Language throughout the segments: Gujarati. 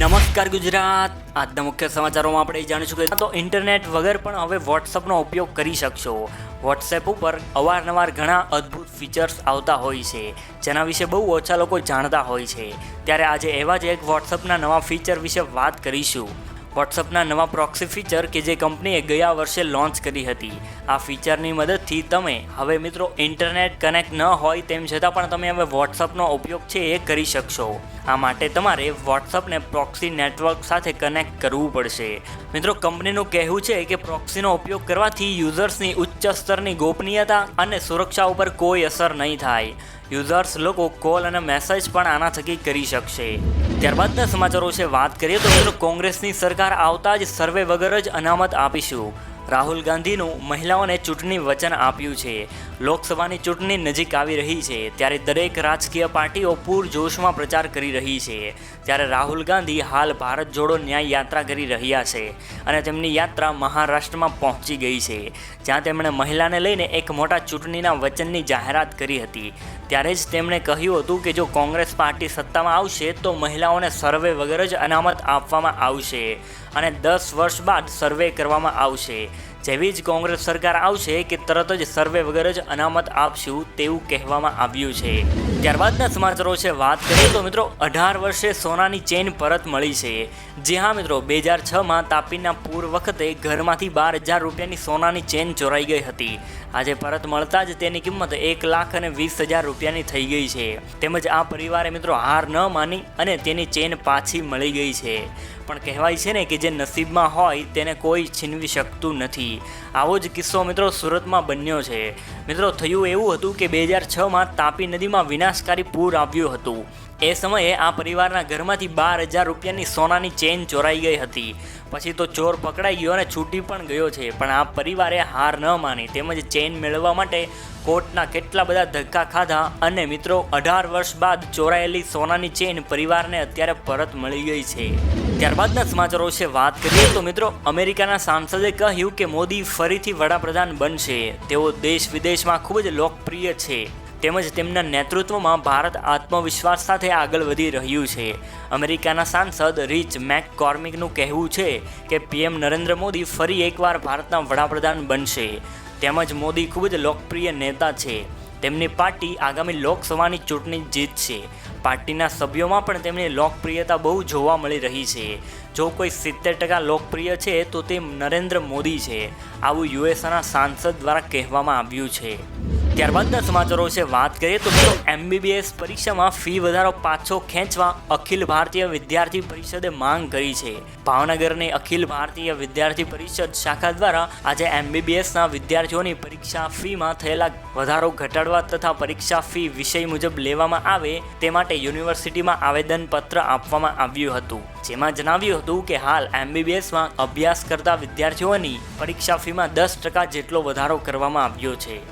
નમસ્કાર ગુજરાત. આજના મુખ્ય સમાચારોમાં આપણે જાણીશું કે તો ઇન્ટરનેટ વગર પણ હવે વોટ્સઅપનો ઉપયોગ કરી શકશો. વોટ્સએપ ઉપર અવારનવાર ઘણા અદ્ભુત ફીચર્સ આવતા હોય છે, જેના વિશે બહુ ઓછા લોકો જાણતા હોય છે. ત્યારે આજે એવા જ એક વોટ્સઅપના નવા ફીચર વિશે વાત કરીશું. વોટ્સઅપના નવા પ્રોક્સી ફીચર કે જે કંપનીએ ગયા વર્ષે લોન્ચ કરી હતી. આ ફીચરની મદદથી તમે હવે મિત્રો ઇન્ટરનેટ કનેક્ટ ન હોય તેમ છતાં પણ તમે હવે વોટ્સઅપનો ઉપયોગ છે એ કરી શકશો. આ માટે તમારે વોટ્સઅપને પ્રોક્સી નેટવર્ક સાથે કનેક્ટ કરવું પડશે. મિત્રો, કંપનીનું કહેવું છે કે પ્રોક્સીનો ઉપયોગ કરવાથી યુઝર્સની ઉચ્ચ સ્તરની ગોપનીયતા અને સુરક્ષા ઉપર કોઈ અસર નહીં થાય. યુઝર્સ લોકો કોલ અને મેસેજ પણ આના થકી કરી શકશે. ત્યારબાદના સમાચારો વિશે વાત કરીએ તો મિત્રો, કોંગ્રેસની સરકાર આવતા જ સર્વે વગર જ અનામત આપીશું. રાહુલ ગાંધીનું મહિલાઓને ચૂંટણી વચન આપ્યું છે. લોકસભાની ચૂંટણી નજીક આવી રહી છે, ત્યારે દરેક રાજકીય પાર્ટીઓ પૂરજોશમાં પ્રચાર કરી રહી છે. ત્યારે રાહુલ ગાંધી હાલ ભારત જોડો ન્યાય યાત્રા કરી રહ્યા છે અને તેમની યાત્રા મહારાષ્ટ્રમાં પહોંચી ગઈ છે. જ્યાં તેમણે મહિલાને લઈને એક મોટા ચૂંટણીના વચનની જાહેરાત કરી હતી. ત્યારે જ તેમણે કહ્યું હતું કે જો કોંગ્રેસ પાર્ટી સત્તામાં આવશે, તો મહિલાઓને સર્વે વગર જ અનામત આપવામાં આવશે અને દસ વર્ષ બાદ સર્વે કરવામાં આવશે. જેવી જ કોંગ્રેસ સરકાર આવશે કે તરત જ સર્વે વગર જ અનામત આપશું તેવું કહેવામાં આવ્યું છે. ત્યારબાદના સમાચારો છે વાત કરીએ તો મિત્રો, અઢાર વર્ષે સોનાની ચેન પરત મળી છે. જે હા મિત્રો, બે હજાર છમાં તાપીના પૂર વખતે ઘરમાંથી બાર હજાર રૂપિયાની સોનાની ચેન ચોરાઈ ગઈ હતી. આજે પરત મળતા જ તેની કિંમત એક લાખ અને વીસ હજાર રૂપિયાની થઈ ગઈ છે. તેમજ આ પરિવારે મિત્રો હાર ન માની અને તેની ચેન પાછી મળી ગઈ છે. પણ કહેવાય છે ને કે જે નસીબમાં હોય તેને કોઈ છીનવી શકતું નથી. આવો જ કિસ્સો મિત્રો સુરતમાં બન્યો છે. મિત્રો, થયું એવું હતું કે બે હજાર છમાં તાપી નદીમાં વિનાશકારી પૂર આવ્યું હતું. એ સમયે આ પરિવારના ઘરમાંથી બાર હજાર રૂપિયાની સોનાની ચેન ચોરાઈ ગઈ હતી. પછી તો ચોર પકડાઈ ગયો અને છૂટી પણ ગયો છે. પણ આ પરિવારે હાર ન માની. તેમજ ચેન મેળવવા માટે કોર્ટના કેટલા બધા ધક્કા ખાધા અને મિત્રો, અઢાર વર્ષ બાદ ચોરાયેલી સોનાની ચેન પરિવારને અત્યારે પરત મળી ગઈ છે. ત્યારબાદના સમાચારો વિશે વાત કરીએ તો મિત્રો અમેરિકાના સાંસદે કહ્યું કે મોદી ફરીથી વડાપ્રધાન બનશે. તેઓ દેશ વિદેશમાં ખૂબ જ લોકપ્રિય છે. તેમજ તેમના નેતૃત્વમાં ભારત આત્મવિશ્વાસ સાથે આગળ વધી રહ્યું છે. અમેરિકાના સાંસદ રીચ મેક કોર્મિકનું કહેવું છે કે પીએમ નરેન્દ્ર મોદી ફરી એકવાર ભારતના વડાપ્રધાન બનશે. તેમજ મોદી ખૂબ જ લોકપ્રિય નેતા છે. તેમની પાર્ટી આગામી લોકસભાની ચૂંટણી જીતશે. પાર્ટીના સભ્યોમાં પણ તેમની લોકપ્રિયતા બહુ જોવા મળી રહી છે. જો કોઈ સિત્તેર ટકા લોકપ્રિય છે, તો તે નરેન્દ્ર મોદી છે. આવું યુએસના સાંસદ દ્વારા કહેવામાં આવ્યું છે. ત્યારબાદના સમાચારો વિશે વાત કરીએ તો એમબીબીએસ પરીક્ષામાં ફી વધારો પાછો ખેંચવા અખિલ ભારતીય વિદ્યાર્થી પરિષદે માંગ કરી છે. ભાવનગરની અખિલ ભારતીય વિદ્યાર્થી પરિષદ શાખા દ્વારા આજે એમબીબીએસના વિદ્યાર્થીઓની પરીક્ષા ફીમાં થયેલા વધારો ઘટાડવા તથા પરીક્ષા ફી વિષય મુજબ લેવામાં આવે તે માટે યુનિવર્સિટીમાં આવેદનપત્ર આપવામાં આવ્યું હતું. જેમાં જણાવ્યું હતું કે હાલ એમબીબીએસમાં અભ્યાસ કરતા વિદ્યાર્થીઓની પરીક્ષા ફીમાં દસ ટકા જેટલો વધારો કરવામાં આવ્યો છે.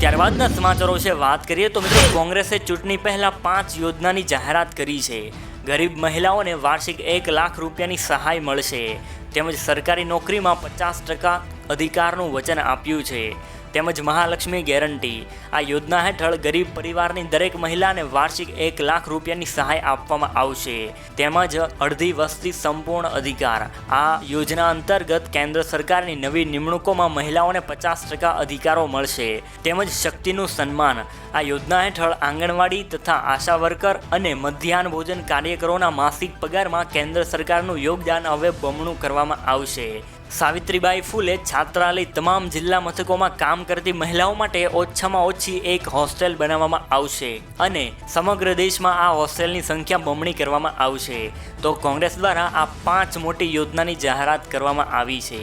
ત્યારબાદના સમાચારો વિશે વાત કરીએ તો મિત્રો કોંગ્રેસે ચૂંટણી પહેલા પાંચ યોજનાની જાહેરાત કરી છે. ગરીબ મહિલાઓને વાર્ષિક એક લાખ રૂપિયાની સહાય મળશે. તેમજ સરકારી નોકરીમાં પચાસ ટકા અધિકારનું વચન આપ્યું છે. તેમજ મહાલક્ષ્મી ગેરંટી. આ યોજના હેઠળ ગરીબ પરિવારની દરેક મહિલાને વાર્ષિક એક લાખ રૂપિયાની સહાય આપવામાં આવશે. તેમજ અડધી વસ્તી સંપૂર્ણ અધિકાર. આ યોજના અંતર્ગત કેન્દ્ર સરકારની નવી નિમણૂકોમાં મહિલાઓને પચાસ ટકા અધિકારો મળશે. તેમજ શક્તિનું સન્માન. આ યોજના હેઠળ આંગણવાડી તથા આશા વર્કર અને મધ્યાહન ભોજન કાર્યકરોના માસિક પગારમાં કેન્દ્ર સરકારનું યોગદાન હવે બમણું કરવામાં આવશે. સાવિત્રીબાઈ ફૂલે છાત્રાલય તમામ જિલ્લા મથકોમાં કામ કરતી મહિલાઓ માટે ઓછામાં ઓછી એક હોસ્ટેલ બનાવવામાં આવશે અને સમગ્ર દેશમાં આ હોસ્ટેલની સંખ્યા બમણી કરવામાં આવશે. તો કોંગ્રેસ દ્વારા આ પાંચ મોટી યોજનાની જાહેરાત કરવામાં આવી છે.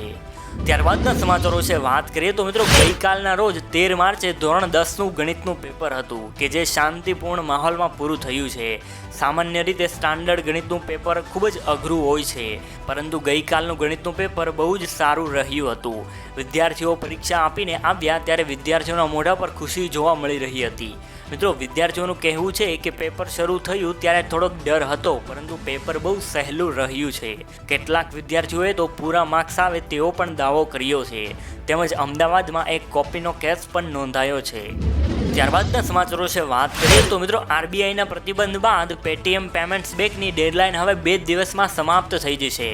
ત્યારબાદના સમાચારો વિશે વાત કરીએ તો મિત્રો, ગઈકાલના રોજ તેર માર્ચે ધોરણ દસનું ગણિતનું પેપર હતું કે જે શાંતિપૂર્ણ માહોલમાં પૂરું થયું છે. સામાન્ય રીતે સ્ટાન્ડર્ડ ગણિતનું પેપર ખૂબ જ અઘરું હોય છે, પરંતુ ગઈકાલનું ગણિતનું પેપર બહુ જ સારું રહ્યું હતું. વિદ્યાર્થીઓ પરીક્ષા આપીને આવ્યા ત્યારે વિદ્યાર્થીઓના મોઢા પર ખુશી જોવા મળી રહી હતી. મિત્રો, વિદ્યાર્થીઓનું કહેવું છે કે પેપર શરૂ થયું ત્યારે થોડોક ડર હતો, પરંતુ પેપર બહુ સહેલું રહ્યું છે. કેટલાક વિદ્યાર્થીઓએ તો પૂરા માર્ક્સ આવે તેવો પણ દાવો કર્યો છે. તેમજ અમદાવાદમાં એક કોપીનો કેસ પણ નોંધાયો છે. ત્યારબાદના સમાચારો છે વાત કરીએ તો મિત્રો આરબીઆઈના પ્રતિબંધ બાદ પેટીએમ પેમેન્ટ્સ બેંકની ડેડલાઇન હવે બે દિવસમાં સમાપ્ત થઈ જશે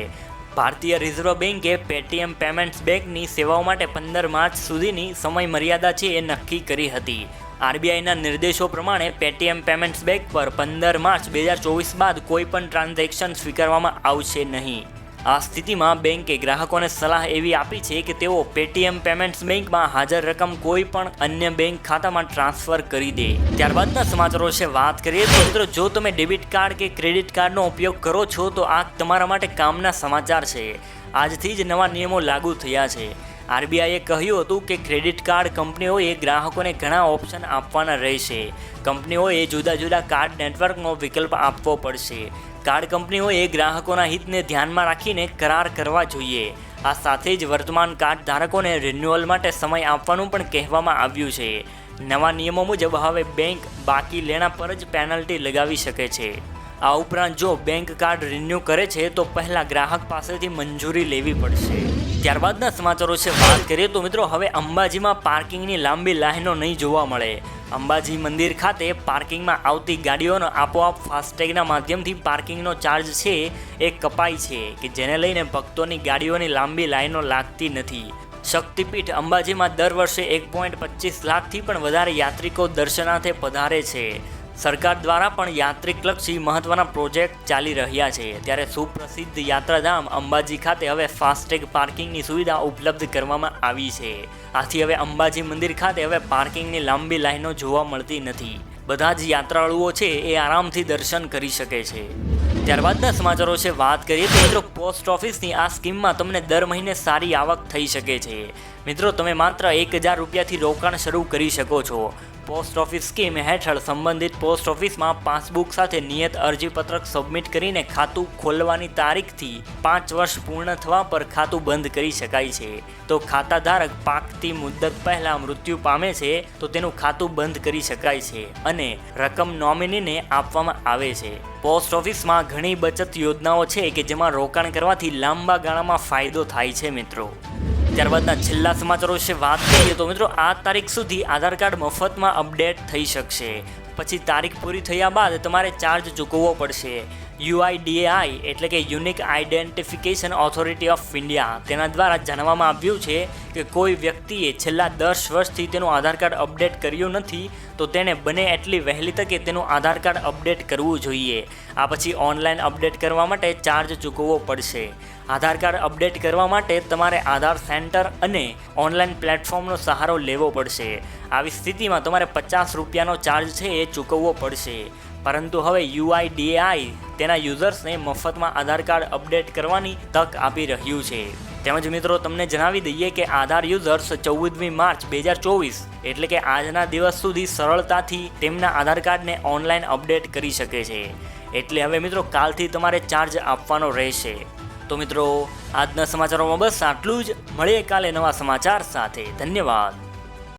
ભારતીય રિઝર્વ બેન્કે પેટીએમ પેમેન્ટ્સ બેંકની સેવાઓ માટે પંદર માર્ચ સુધીની સમય મર્યાદા છે એ નક્કી કરી હતી. આરબીઆઈના નિર્દેશો પ્રમાણે પેટીએમ પેમેન્ટ્સ બેંક પર પંદર માર્ચ બે હજાર ચોવીસ બાદ કોઈ પણ ટ્રાન્ઝેક્શન સ્વીકારવામાં આવશે નહીં. આ સ્થિતિમાં બેંકે ગ્રાહકોને સલાહ એવી આપી છે કે તેઓ પેટીએમ પેમેન્ટ્સ બેંકમાં હાજર રકમ કોઈ પણ અન્ય બેંક ખાતામાં ટ્રાન્સફર કરી દે. ત્યારબાદના સમાચારો છે વાત કરીએ તો મિત્રો, જો તમે ડેબિટ કાર્ડ કે ક્રેડિટ કાર્ડનો ઉપયોગ કરો છો, તો આ તમારા માટે કામના સમાચાર છે. આજથી જ નવા નિયમો લાગુ થયા છે. આરબીઆઈએ કહ્યું હતું કે ક્રેડિટ કાર્ડ કંપનીઓએ ગ્રાહકોને ઘણા ઓપ્શન આપવાના રહેશે. કંપનીઓએ જુદા જુદા કાર્ડ નેટવર્કનો વિકલ્પ આપવો પડશે. કાર્ડ કંપનીઓએ ગ્રાહકોના હિતને ધ્યાનમાં રાખીને કરાર કરવા જોઈએ. આ સાથે જ વર્તમાન કાર્ડ ધારકોને રિન્યુઅલ માટે સમય આપવાનું પણ કહેવામાં આવ્યું છે. નવા નિયમો મુજબ હવે બેંક બાકી લેણા પર જ પેનલ્ટી લગાવી શકે છે. આ ઉપરાંત જો બેંક કાર્ડ રિન્યૂ કરે છે તો પહેલાં ગ્રાહક પાસેથી મંજૂરી લેવી પડશે. ત્યારબાદના સમાચારો છે, વાત કરીએ તો મિત્રો હવે અંબાજીમાં પાર્કિંગની લાંબી લાઈનો નહીં જોવા મળે. અંબાજી મંદિર ખાતે પાર્કિંગમાં આવતી ગાડીઓનો આપોઆપ ફાસ્ટેગના માધ્યમથી પાર્કિંગનો ચાર્જ છે, એ કપાય છે કે જેને લઈને ભક્તોની ગાડીઓની લાંબી લાઈનો લાગતી નથી. શક્તિપીઠ અંબાજીમાં દર વર્ષે એક પોઈન્ટ પચીસ લાખથી પણ વધારે યાત્રિકો દર્શનાર્થે પધારે છે. સરકાર દ્વારા પણ યાત્રિકલક્ષી મહત્વના પ્રોજેક્ટ ચાલી રહ્યા છે. ત્યારે સુપ્રસિદ્ધ યાત્રાધામ અંબાજી ખાતે હવે ફાસ્ટેગ પાર્કિંગની સુવિધા ઉપલબ્ધ કરવામાં આવી છે. આથી હવે અંબાજી મંદિર ખાતે હવે પાર્કિંગની લાંબી લાઈનો જોવા મળતી નથી. બધા જ યાત્રાળુઓ છે એ આરામથી દર્શન કરી શકે છે. ત્યારબાદના સમાચારો છે વાત કરીએ તો મિત્રો, પોસ્ટ ઓફિસની આ સ્કીમમાં તમને દર મહિને સારી આવક થઈ શકે છે. મિત્રો, તમે માત્ર એક હજાર રૂપિયાથી રોકાણ શરૂ કરી શકો છો. પોસ્ટ ઓફિસ સ્કીમ હેઠળ સંબંધિત પોસ્ટ ઓફિસમાં પાસબુક સાથે નિયત અરજીપત્રક સબમિટ કરીને ખાતું ખોલવાની તારીખથી પાંચ વર્ષ પૂર્ણ થવા પર ખાતું બંધ કરી શકાય છે. તો ખાતાધારક પાકતી મુદ્દત પહેલાં મૃત્યુ પામે છે, તો તેનું ખાતું બંધ કરી શકાય છે અને રકમ નોમિનીને આપવામાં આવે છે. પોસ્ટ ઓફિસમાં ઘણી બચત યોજનાઓ છે કે જેમાં રોકાણ કરવાથી લાંબા ગાળામાં ફાયદો થાય છે મિત્રો. ત્યારબાદના છેલ્લા સમાચારો વિશે વાત કરીએ તો મિત્રો, આ તારીખ સુધી આધાર કાર્ડ મફતમાં અપડેટ થઈ શકશે. પછી તારીખ પૂરી થયા બાદ તમારે ચાર્જ ચૂકવવો પડશે. યુઆઈડીએઆઈ એટલે કે unique identification authority of India. તેના દ્વારા જાણવામાં આવ્યું છે કે કોઈ વ્યક્તિએ છેલ્લા દસ વર્ષથી તેનું આધાર કાર્ડ અપડેટ કર્યું નથી, તો તેણે બને એટલી વહેલી તકે તેનું આધાર કાર્ડ અપડેટ કરવું જોઈએ. આ પછી ઓનલાઈન અપડેટ કરવા માટે ચાર્જ ચૂકવવો પડશે. આધાર કાર્ડ અપડેટ કરવા માટે તમારે આધાર સેન્ટર અને ઓનલાઈન પ્લેટફોર્મનો સહારો લેવો પડશે. આવી સ્થિતિમાં તમારે પચાસ રૂપિયાનો ચાર્જ છે એ ચૂકવવો પડશે. પરંતુ હવે યુઆઈડીએઆઈ તેના યુઝર્સને મફતમાં આધાર કાર્ડ અપડેટ કરવાની તક આપી રહ્યું છે. તેમજ મિત્રો, તમને જણાવી દઈએ કે આધાર યુઝર્સ ચૌદમી માર્ચ બે હજાર ચોવીસ એટલે કે આજના દિવસ સુધી સરળતાથી તેમના આધાર કાર્ડને ઓનલાઈન અપડેટ કરી શકે છે. એટલે હવે મિત્રો, કાલથી તમારે ચાર્જ આપવાનો રહેશે. તો મિત્રો આજના સમાચારોમાં બસ આટલું જ. મળીએ કાલે નવા સમાચાર સાથે. ધન્યવાદ.